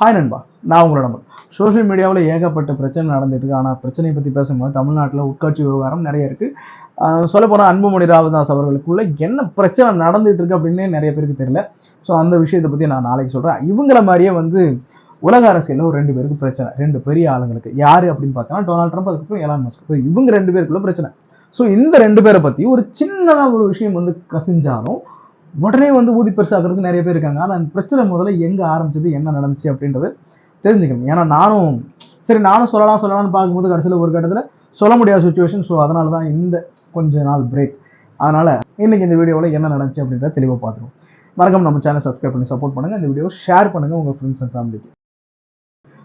Hi நண்பா. நான் உங்களோட நம்பர் சோஷியல் மீடியாவில் ஏகப்பட்ட பிரச்சனை நடந்துட்டு இருக்கு ஆனால் பிரச்சனையை பற்றி பேசும்போது தமிழ்நாட்டில் உட்காட்சி விவகாரம் நிறைய இருக்கு. சொல்ல போனால் அன்புமணி ராமதாஸ் அவர்களுக்குள்ள என்ன பிரச்சனை நடந்துட்டு இருக்கு அப்படின்னே நிறைய பேருக்கு தெரியல. ஸோ அந்த விஷயத்தை பற்றி நான் நாளைக்கு சொல்கிறேன் இவங்கள மாதிரியே வந்து உலக அரசியலில் ஒரு ரெண்டு பேருக்கு பிரச்சனை. ரெண்டு பெரிய ஆளுங்களுக்கு. யார் அப்படின்னு பார்த்தோன்னா டொனால்ட் ட்ரம்ப் அதுக்கப்புறம் எலான் மஸ்க். இவங்க ரெண்டு பேருக்குள்ள பிரச்சனை. ஸோ இந்த ரெண்டு பேரை பற்றி ஒரு சின்னதாக ஒரு விஷயம் வந்து கசிஞ்சாலும் உடனே வந்து ஊதி பெருசாகிறதுக்கு நிறைய பேர் இருக்காங்க. ஆனால் அந்த பிரச்சனை முதல்ல எங்கே ஆரம்பிச்சது என்ன நடந்துச்சு அப்படின்றது தெரிஞ்சுக்கணும். ஏன்னா நானும் சரி நானும் சொல்லலாம் சொல்லலாம்னு பார்க்கும்போது கடைசியில் ஒரு கட்டத்தில் சொல்ல முடியாத சுச்சுவேஷன் ஸோ அதனால தான் இந்த கொஞ்ச நாள் பிரேக் அதனால் இன்றைக்கி இந்த வீடியோவில் என்ன நடந்துச்சு அப்படின்றத தெளிவாக பார்த்துருவோம். மறக்காம நம்ம சேனல் சப்ஸ்கிரைப் பண்ணி சப்போர்ட் பண்ணுங்கள் இந்த வீடியோ ஷேர் பண்ணுங்கள் உங்கள் ஃப்ரெண்ட்ஸ் அண்ட் ஃபேமிலிக்கு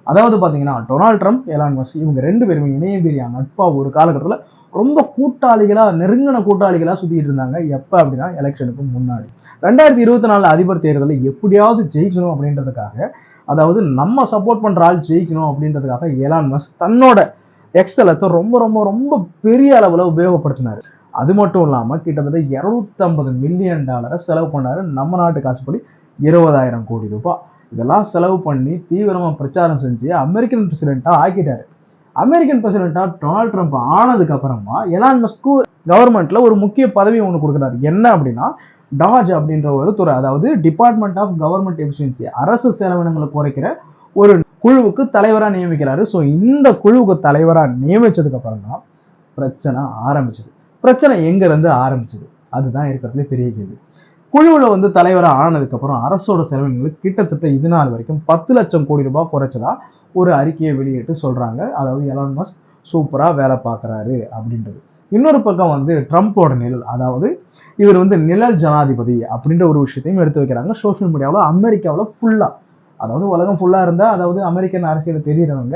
அதாவது பார்த்தீங்கன்னா டொனால்ட் ட்ரம்ப் எலான் மஸ் இவங்க ரெண்டு பேருமே இணையபெரியா நட்பாக ஒரு காலகட்டத்தில் ரொம்ப கூட்டாளிகளாக நெருங்கின கூட்டாளிகளாக சுற்றிட்டு இருந்தாங்க. எப்போ அப்படின்னா எலெக்ஷனுக்கு முன்னாடி. ரெண்டாயிரத்தி இருபத்தி நாலு அதிபர் தேர்தலில் எப்படியாவது ஜெயிக்கணும் அப்படின்றதுக்காக அதாவது நம்ம சப்போர்ட் பண்ணுற ஆள் ஜெயிக்கணும் அப்படின்றதுக்காக ஏலான் மஸ் தன்னோட எக்ஸலத்தை ரொம்ப ரொம்ப ரொம்ப பெரிய அளவில் உபயோகப்படுத்தினார். அது மட்டும் இல்லாமல் கிட்டத்தட்ட இரநூத்தம்பது மில்லியன் டாலரை செலவு பண்ணார் நம்ம நாட்டு காசுப்படி இருபதாயிரம் கோடி ரூபாய் இதெல்லாம் செலவு பண்ணி தீவிரமாக பிரச்சாரம் செஞ்சு அமெரிக்கன் பிரசிடெண்ட்டாக ஆக்கிட்டாரு. அமெரிக்கன் பிரசிடெண்ட்டாக டொனால்ட் ட்ரம்ப் ஆனதுக்கு அப்புறமா எலான் மஸ்க்கு கவர்மெண்ட்ல ஒரு முக்கிய பதவி ஒன்று கொடுக்குறாரு. என்ன அப்படின்னா டாஜ் அப்படின்ற ஒரு துறை அதாவது டிபார்ட்மெண்ட் ஆஃப் கவர்மெண்ட் எஃபிஷியன்சி அரசு செலவினங்களை குறைக்கிற ஒரு குழுவுக்கு தலைவராக நியமிக்கிறாரு. ஸோ இந்த குழுவுக்கு தலைவராக நியமிச்சதுக்கு அப்புறம் தான் பிரச்சனை ஆரம்பிச்சது. பிரச்சனை எங்கேருந்து ஆரம்பிச்சது? அதுதான் இருக்கிறதுல பெரிய கேள்வி. குழுவில் வந்து தலைவராக ஆனதுக்கப்புறம் அரசோட செலவினங்களுக்கு கிட்டத்தட்ட இது நாள் வரைக்கும் பத்து லட்சம் கோடி ரூபாய் குறைச்சதா ஒரு அறிக்கையை வெளியிட்டு சொல்கிறாங்க அதாவது எலான் மஸ்க் சூப்பராக வேலை பார்க்குறாரு அப்படின்றது. இன்னொரு பக்கம் வந்து ட்ரம்ப்போட நிழல் அதாவது இவர் வந்து நிழல் ஜனாதிபதி அப்படின்ற ஒரு விஷயத்தையும் எடுத்து வைக்கிறாங்க. சோஷியல் மீடியாவில் அமெரிக்காவில் ஃபுல்லாக அதாவது உலகம் ஃபுல்லாக இருந்தால் அதாவது அமெரிக்கன் அரசியல் தெரியிறவங்க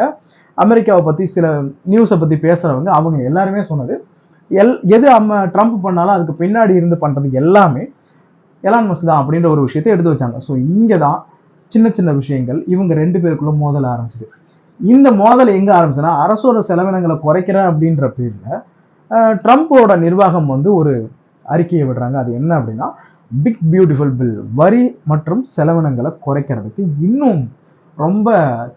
அமெரிக்காவை பற்றி சில நியூஸை பற்றி பேசுகிறவங்க அவங்க எல்லாருமே சொன்னது எல் எது அம்ம ட்ரம்ப் பண்ணாலும் அதுக்கு பின்னாடி இருந்து பண்ணுறது எல்லாமே எலான் மஸ்க் தான் அப்படின்ற ஒரு விஷயத்தை எடுத்து வச்சாங்க. ஸோ இங்கே தான் சின்ன சின்ன விஷயங்கள் இவங்க ரெண்டு பேருக்குள்ள மோதல் ஆரம்பிச்சது. இந்த மோதல் எங்கே ஆரம்பிச்சுன்னா அரசோட செலவினங்களை குறைக்கிறேன் அப்படின்ற பேரில் ட்ரம்ப்போட நிர்வாகம் வந்து ஒரு அறிக்கையை விடுறாங்க. அது என்ன அப்படின்னா பிக் பியூட்டிஃபுல் பில் வரி மற்றும் செலவினங்களை குறைக்கிறதுக்கு இன்னும் ரொம்ப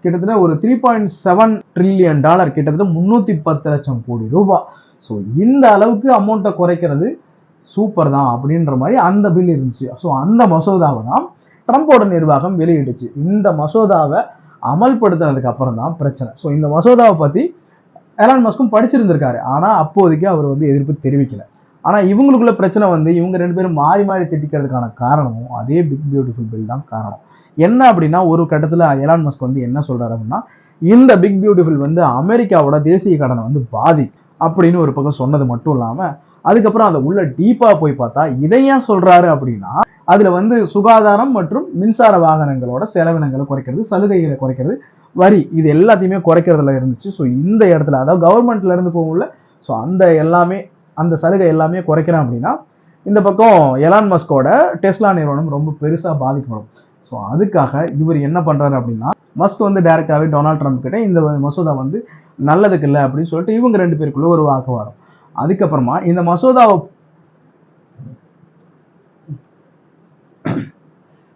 கிட்டத்தட்ட ஒரு three point seven trillion dollar கிட்டத்தட்ட முந்நூற்றி பத்து லட்சம் கோடி ரூபாய். ஸோ இந்த அளவுக்கு அமௌண்ட்டை குறைக்கிறது சூப்பர் தான் அப்படின்ற மாதிரி அந்த பில் இருந்துச்சு. ஸோ அந்த மசோதாவை தான் ட்ரம்ப்போட நிர்வாகம் வெளியிட்டுச்சு. இந்த மசோதாவை அமல்படுத்தினதுக்கு அப்புறம் தான் பிரச்சனை. ஸோ இந்த மசோதாவை பற்றி எலான் மஸ்கும் படிச்சிருந்திருக்காரு. ஆனால் அப்போதைக்கு அவர் வந்து எதிர்ப்பு தெரிவிக்கலை. ஆனால் இவங்களுக்குள்ள பிரச்சனை வந்து இவங்க ரெண்டு பேரும் மாறி மாறி திட்டிக்கிறதுக்கான காரணமும் அதே பிக் பியூட்டிஃபுல் பில் தான் காரணம். என்ன அப்படின்னா ஒரு கட்டத்தில் எலான் மஸ்க் வந்து என்ன சொல்றாரு அப்படின்னா இந்த பிக் பியூட்டிஃபுல் வந்து அமெரிக்காவோட தேசிய கடனை வந்து பாதி அப்படின்னு ஒரு பக்கம் சொன்னது மட்டும் இல்லாமல் அதுக்கப்புறம் அதை உள்ள டீப்பா போய் பார்த்தா இதை ஏன் சொல்றாரு அப்படின்னா அதுல வந்து சுகாதாரம் மற்றும் மின்சார வாகனங்களோட செலவினங்களை குறைக்கிறது சலுகைகளை குறைக்கிறது வரி இது எல்லாத்தையுமே குறைக்கிறதுல இருந்துச்சு. ஸோ இந்த இடத்துல அதாவது கவர்மெண்ட்ல இருந்து போகல ஸோ அந்த எல்லாமே அந்த சலுகை எல்லாமே குறைக்கிறேன் அப்படின்னா இந்த பக்கம் எலான் மஸ்கோட டெஸ்லா நிறுவனம் ரொம்ப பெருசாக பாதிக்கப்படும். ஸோ அதுக்காக இவர் என்ன பண்றாரு அப்படின்னா மஸ்க் வந்து டைரெக்டாகவே டொனால்ட் ட்ரம்ப் கிட்ட இந்த மசோதா வந்து நல்லதுக்கு இல்லை அப்படின்னு சொல்லிட்டு இவங்க ரெண்டு பேருக்குள்ள ஒரு வாக்குவாதம். அதுக்கப்புறமா இந்த மசோதாவை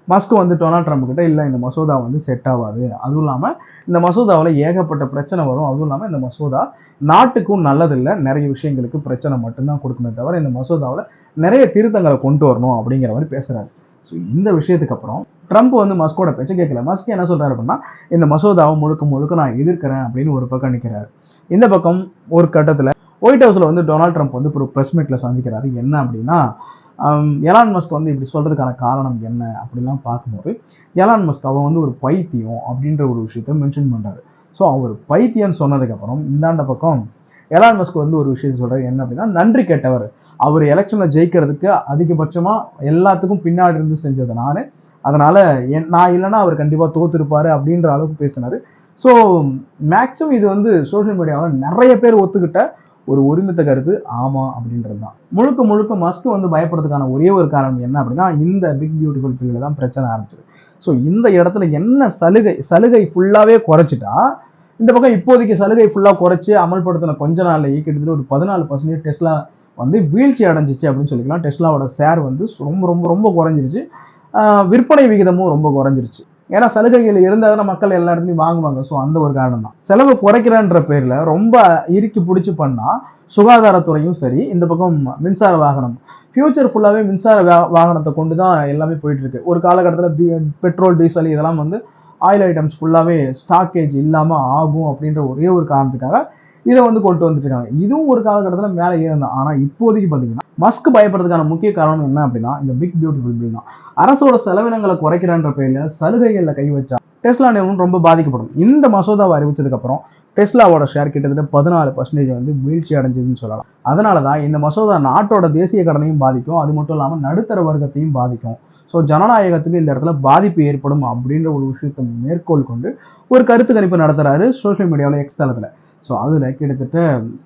மஸ்க் வந்து டொனால்ட் ட்ரம்ப் கிட்ட இல்லை இந்த மசோதா வந்து செட் ஆகாது அதுவும் இல்லாமல் இந்த மசோதாவில் ஏகப்பட்ட பிரச்சனை வரும். அதுவும் இல்லாமல் இந்த மசோதா நாட்டுக்கும் நல்லதில்லை. நிறைய விஷயங்களுக்கு பிரச்சனை மட்டும்தான் கொடுக்குமே தவிர இந்த மசோதாவில் நிறைய திருத்தங்களை கொண்டு வரணும் அப்படிங்கிற மாதிரி பேசுகிறாரு ஸோ இந்த விஷயத்துக்கு அப்புறம் ட்ரம்ப் வந்து மஸ்கோட பேச்சை கேட்கல. மஸ்க் என்ன சொல்கிறாரு அப்படின்னா இந்த மசோதாவை முழுக்க முழுக்க நான் எதிர்க்கிறேன் அப்படின்னு ஒரு பக்கம் நிற்கிறாரு இந்த பக்கம் ஒரு கட்டத்தில் ஒயிட் ஹவுஸில் வந்து டொனால்ட் ட்ரம்ப் வந்து ஒரு ப்ரெஸ் மீட்டில் சந்திக்கிறாரு. என்ன அப்படின்னா எலான் மஸ்க் வந்து இப்படி சொல்கிறதுக்கான காரணம் என்ன அப்படிலாம் பார்க்கும்போது எலான் மஸ்க் அவன் வந்து ஒரு பைத்தியம் அப்படின்ற ஒரு விஷயத்த மென்ஷன் பண்ணுறாரு ஸோ அவர் பைத்தியம்னு சொன்னதுக்கப்புறம் இந்தாண்ட பக்கம் எலான் மஸ்க் வந்து ஒரு விஷயம் சொல்கிறார் என்ன அப்படின்னா நன்றி கேட்டவர். அவர் எலெக்ஷனில் ஜெயிக்கிறதுக்கு அதிகபட்சமாக எல்லாத்துக்கும் பின்னாடி இருந்து செஞ்சது நான். அதனால் என் நான் இல்லைன்னா அவர் கண்டிப்பாக தோத்துருப்பார் அப்படின்ற அளவுக்கு பேசினார். ஸோ மேக்ஸிமம் இது வந்து சோஷியல் மீடியாவில் நிறைய பேர் ஒத்துக்கிட்ட ஒரு ஒருமித்த கருத்து. ஆமாம் அப்படின்றது தான் முழுக்க முழுக்க மஸ்க் வந்து பயப்படுறதுக்கான ஒரே ஒரு காரணம் என்ன அப்படின்னா இந்த பிக் பியூட்டிஃபுல் பில்லில் தான் பிரச்சனை ஆரம்பிச்சது. ஸோ இந்த இடத்துல என்ன சலுகை சலுகை ஃபுல்லாகவே குறைச்சிட்டா இந்த பக்கம் இப்போதைக்கு சலுகை ஃபுல்லாக குறைச்சி அமல்படுத்தின கொஞ்ச நாளில் கிட்டத்தட்ட ஒரு பதினாலு பர்சன்டேஜ் டெஸ்லா வந்து வீழ்ச்சி அடைஞ்சிச்சு அப்படின்னு சொல்லிக்கலாம். டெஸ்லாவோட ஷேர் வந்து ரொம்ப ரொம்ப ரொம்ப குறைஞ்சிருச்சு. விற்பனை விகிதமும் ரொம்ப குறைஞ்சிருச்சு. ஏன்னா சலுகைகள் இருந்தால் தான் மக்கள் எல்லா இடத்துலையும் வாங்குவாங்க. ஸோ அந்த ஒரு காரணம் தான். செலவு குறைக்கிறேன்ற பேரில் ரொம்ப இறுக்கி பிடிச்சி பண்ணால் சுகாதாரத்துறையும் சரி இந்த பக்கம் மின்சார வாகனம். ஃபியூச்சர் ஃபுல்லாகவே மின்சார வாகனத்தை கொண்டு தான் எல்லாமே போயிட்டுருக்கு ஒரு காலகட்டத்தில் பெட்ரோல் டீசல் இதெல்லாம் வந்து ஆயில் ஐட்டம்ஸ் ஃபுல்லாகவே ஸ்டாக்கேஜ் இல்லாமல் ஆகும் அப்படின்ற ஒரே ஒரு காரணத்துக்காக இதை வந்து கொண்டு வந்துட்டாங்க இதுவும் ஒரு காலகட்டத்தில் மேலே ஏறினான் ஆனால் இப்போதைக்கு பார்த்தீங்கன்னா மஸ்க் பயப்படுறதுக்கான முக்கிய காரணம் என்ன அப்படின்னா இந்த பிக் பியூட்டிஃபுல் பில் தான். அரசோட செலவினங்களை குறைக்கிறன்ற பேரில் சலுகைகளில் கை வச்சா டெஸ்லா நிறுவனம் ரொம்ப பாதிக்கப்படும். இந்த மசோதாவை அறிவிச்சதுக்கப்புறம் டெஸ்லாவோட ஷேர் கிட்டத்தட்ட பதினாலு பர்சன்டேஜ் வந்து வீழ்ச்சி அடைஞ்சதுன்னு சொல்லலாம். அதனால தான் இந்த மசோதா நாட்டோட தேசிய கடனையும் பாதிக்கும். அது மட்டும் இல்லாமல் நடுத்தர வர்க்கத்தையும் பாதிக்கும். ஸோ ஜனநாயகத்துக்கு இந்த இடத்துல பாதிப்பு ஏற்படும் அப்படின்ற ஒரு விஷயத்தை மேற்கோள் கொண்டு ஒரு கருத்து கணிப்பு நடத்துகிறாரு சோஷியல் மீடியாவில் எக்ஸ் தளத்தில். ஸோ அதில் கிட்டத்தட்ட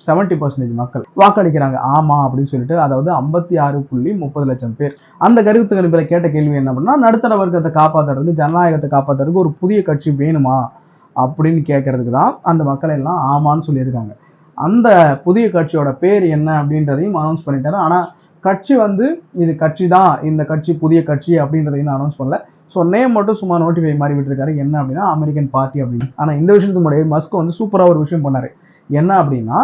செவன்ட்டி பர்சன்டேஜ் மக்கள் வாக்களிக்கிறாங்க. ஆமாம் அப்படின்னு சொல்லிட்டு அதாவது ஐம்பத்தி ஆறு புள்ளி முப்பது லட்சம் பேர். அந்த கருத்து கணிப்பில் கேட்ட கேள்வி என்ன அப்படின்னா நடுத்தர வர்க்கத்தை காப்பாற்றுறதுக்கு ஜனநாயகத்தை காப்பாற்றுறதுக்கு ஒரு புதிய கட்சி வேணுமா அப்படின்னு கேட்கறதுக்கு தான் அந்த மக்கள் எல்லாம் ஆமான்னு சொல்லியிருக்காங்க. அந்த புதிய கட்சியோட பேர் என்ன அப்படின்றதையும் அனௌன்ஸ் பண்ணிட்டாரு. ஆனால் கட்சி வந்து இது கட்சி தான் இந்த கட்சி புதிய கட்சி அப்படின்றதையும் அனௌன்ஸ் பண்ணல. ஸோ நேம் மட்டும் சும்மா நோட்டிஃபை மாறி விட்டுருக்காரு. என்ன அப்படின்னா அமெரிக்கன் பார்ட்டி அப்படின்னு. ஆனால் இந்த விஷயத்துக்கு முன்னாடி மஸ்க் வந்து சூப்பராக ஒரு விஷயம் பண்ணார். என்ன அப்படின்னா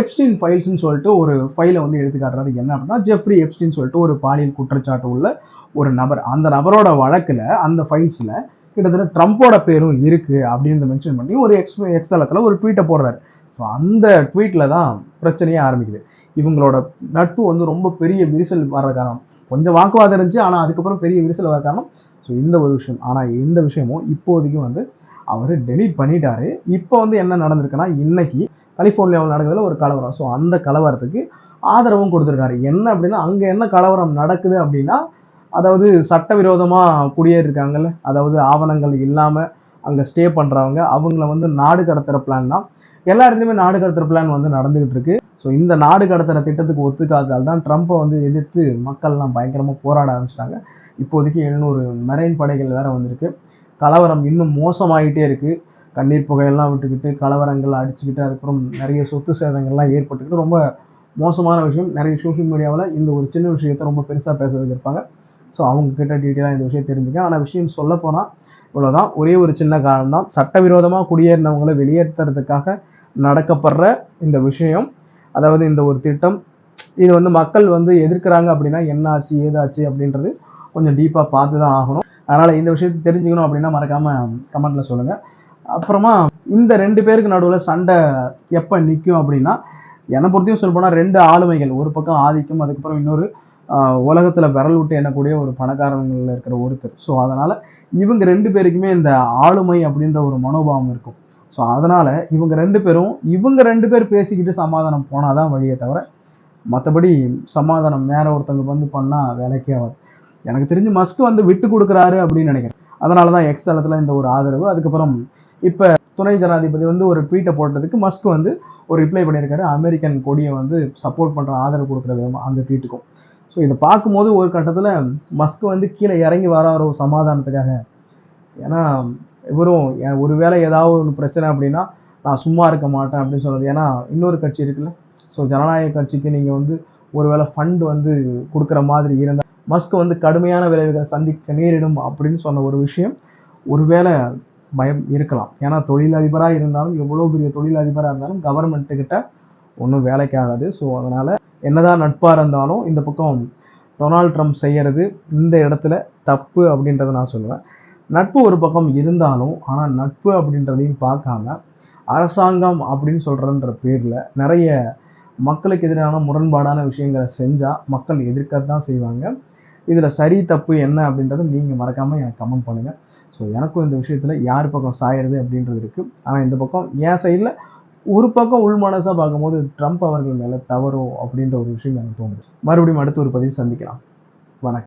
எப்ஸ்டின் ஃபைல்ஸ்னு சொல்லிட்டு ஒரு ஃபைலை வந்து எடுத்து காட்டுறது என்ன அப்படின்னா ஜெஃப்ரி எப்ஸ்டின் சொல்லிட்டு ஒரு பாலியல் குற்றச்சாட்டு உள்ள ஒரு நபர். அந்த நபரோட வழக்கில் அந்த ஃபைல்ஸில் கிட்டத்தட்ட ட்ரம்ப்போட பேரும் இருக்குது அப்படின்னு மென்ஷன் பண்ணி ஒரு எக்ஸ் எக்ஸ்தலத்தில் ஒரு ட்வீட்டை போடுறாரு. ஸோ அந்த ட்வீட்டில் தான் பிரச்சனையே ஆரம்பிக்குது. இவங்களோட நட்பு வந்து ரொம்ப பெரிய விரிசல் வர காரணம். கொஞ்சம் வாக்குவாதம் இருந்துச்சு ஆனால் அதுக்கப்புறம் பெரிய விரிசல் வர காரணம். ஸோ இந்த ஒரு விஷயம். ஆனால் இந்த விஷயமும் இப்போதைக்கு வந்து அவர் டெலீட் பண்ணிட்டாரு. இப்போ வந்து என்ன நடந்திருக்குன்னா இன்னைக்கு கலிஃபோர்னியாவில் நடக்குதுல ஒரு கலவரம். ஸோ அந்த கலவரத்துக்கு ஆதரவும் கொடுத்துருக்காரு. என்ன அப்படின்னா அங்கே என்ன கலவரம் நடக்குது அப்படின்னா அதாவது சட்டவிரோதமாக குடியேறிருக்காங்கல்ல? அதாவது ஆவணங்கள் இல்லாமல் அங்கே ஸ்டே பண்ணுறவங்க அவங்கள வந்து நாடு கடத்துகிற பிளான் தான். எல்லா இடத்துலையுமே நாடு கடத்துகிற பிளான் வந்து நடந்துகிட்டு இருக்கு. ஸோ இந்த நாடு கடத்துகிற திட்டத்துக்கு ஒத்துக்காததால் தான் ட்ரம்ப்பை வந்து எதிர்த்து மக்கள்லாம் பயங்கரமாக போராட ஆரம்பிச்சிட்டாங்க. இப்போதைக்கு எழுநூறு மெரைன் படைகள் வேற வந்திருக்கு. கலவரம் இன்னும் மோசமாகிட்டே இருக்குது கண்ணீர் புகையெல்லாம் விட்டுக்கிட்டு கலவரங்கள் அடிச்சுக்கிட்டு அதுக்கப்புறம் நிறைய சொத்து சேதங்கள்லாம் ஏற்பட்டுக்கிட்டு ரொம்ப மோசமான விஷயம். நிறைய சோஷியல் மீடியாவில் இந்த ஒரு சின்ன விஷயத்தை ரொம்ப பெருசாக பேசுறதுக்கு இருப்பாங்க. ஸோ அவங்கக்கிட்ட டீட்டெயிலாக இந்த விஷயம் தெரிஞ்சுக்க ஆனால் விஷயம் சொல்ல போனால் இவ்வளோதான் ஒரே ஒரு சின்ன காரணம் தான் சட்டவிரோதமாக குடியேறினவங்களை வெளியேற்றுறதுக்காக நடக்கப்படுற இந்த விஷயம். அதாவது இந்த ஒரு திட்டம் இது வந்து மக்கள் வந்து எதிர்க்கிறாங்க அப்படின்னா என்ன ஆச்சு ஏதாச்சு அப்படின்றது கொஞ்சம் டீப்பாக பார்த்து தான் ஆகணும். அதனால் இந்த விஷயத்தை தெரிஞ்சுக்கணும் அப்படின்னா மறக்காமல் கமெண்ட்டில் சொல்லுங்கள் அப்புறமா இந்த ரெண்டு பேருக்கு நடுவில் சண்டை எப்போ நிற்கும் அப்படின்னா என்னை பொறுத்தையும் சொல்ல போனால் ரெண்டு ஆளுமைகள் ஒரு பக்கம் ஆதிக்கம் அதுக்கப்புறம் இன்னொரு உலகத்தில் விரல் விட்டு எண்ணக்கூடிய ஒரு பணக்காரங்களில் இருக்கிற ஒருத்தர். ஸோ அதனால் இவங்க ரெண்டு பேருக்குமே இந்த ஆளுமை அப்படின்ற ஒரு மனோபாவம் இருக்கும். ஸோ அதனால் இவங்க ரெண்டு பேரும் இவங்க ரெண்டு பேர் பேசிக்கிட்டு சமாதானம் போனால் தான் வழியே தவிர மற்றபடி சமாதானம் வேற ஒருத்தவங்க வந்து பண்ணால் வேலைக்கே ஆகாது. எனக்கு தெரிஞ்சு மஸ்க் வந்து விட்டு கொடுக்குறாரு அப்படின்னு நினைக்கிறேன். அதனால தான் எக்ஸ் தளத்தில் இந்த ஒரு ஆதரவு. அதுக்கப்புறம் இப்போ துணை ஜனாதிபதி வந்து ஒரு ட்வீட்டை போட்டதுக்கு மஸ்க் வந்து ஒரு ரிப்ளை பண்ணியிருக்காரு. அமெரிக்கன் கொடியை வந்து சப்போர்ட் பண்ணுற ஆதரவு கொடுக்குற விதமாக அந்த ட்வீட்டுக்கும் ஸோ இதை பார்க்கும்போது ஒரு கட்டத்தில் மஸ்க் வந்து கீழே இறங்கி வராரோ ஒரு சமாதானத்துக்காக. ஏன்னா இவரும் ஒருவேளை ஏதாவது ஒரு பிரச்சனை அப்படின்னா நான் சும்மா இருக்க மாட்டேன் அப்படின்னு சொன்னது ஏன்னா இன்னொரு கட்சி இருக்குல்ல. ஸோ ஜனநாயக கட்சிக்கு நீங்கள் வந்து ஒருவேளை ஃபண்ட் வந்து கொடுக்குற மாதிரி இருந்தால் மஸ்க் வந்து கடுமையான விளைவுகளை சந்திக்க நேரிடும் அப்படின்னு சொன்ன ஒரு விஷயம் ஒருவேளை பயம் இருக்கலாம். ஏன்னா தொழிலதிபராக இருந்தாலும் எவ்வளோ பெரிய தொழிலதிபராக இருந்தாலும் கவர்மெண்ட்டுக்கிட்ட ஒன்றும் வேலைக்கு ஆகாது. ஸோ அதனால் என்னதான் நட்பாக இருந்தாலும் இந்த பக்கம் டொனால்ட் ட்ரம்ப் செய்கிறது இந்த இடத்துல தப்பு அப்படின்றத நான் சொல்லுவேன். நட்பு ஒரு பக்கம் இருந்தாலும் ஆனால் நட்பு அப்படின்றதையும் பார்க்காம அரசாங்கம் அப்படின்னு சொல்கிறன்ற பேரில் நிறைய மக்களுக்கு எதிரான முரண்பாடான விஷயங்களை செஞ்சால் மக்கள் எதிர்க்கத்தான் செய்வாங்க. இதில் சரி தப்பு என்ன அப்படின்றத நீங்கள் மறக்காமல் எனக்கு கமெண்ட் பண்ணுங்கள் ஸோ எனக்கும் இந்த விஷயத்தில் யார் பக்கம் சாயறது அப்படின்றது இருக்குது ஆனால் இந்த பக்கம் என் சைடில் ஒரு பக்கம் உள் மனசாக பார்க்கும்போது ட்ரம்ப் அவர்கள் மேலே தவறோ அப்படின்ற ஒரு விஷயம் எனக்கு தோணுது. மறுபடியும் அடுத்து ஒரு பதிவு சந்திக்கலாம். வணக்கம்.